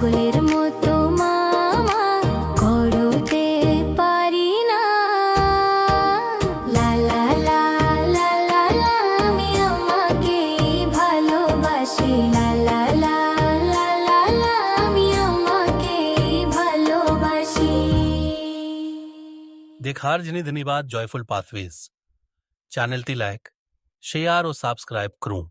পাগলের মতো মামা করতে পারি না লা লা লা লা লা লা আমি আমাকে ভালোবাসি লা লা লা লা লা লা আমি আমাকে ভালোবাসি দেখার জন্য ধন্যবাদ জয়ফুল পাথওয়েজ চ্যানেলটি লাইক শেয়ার ও সাবস্ক্রাইব করুন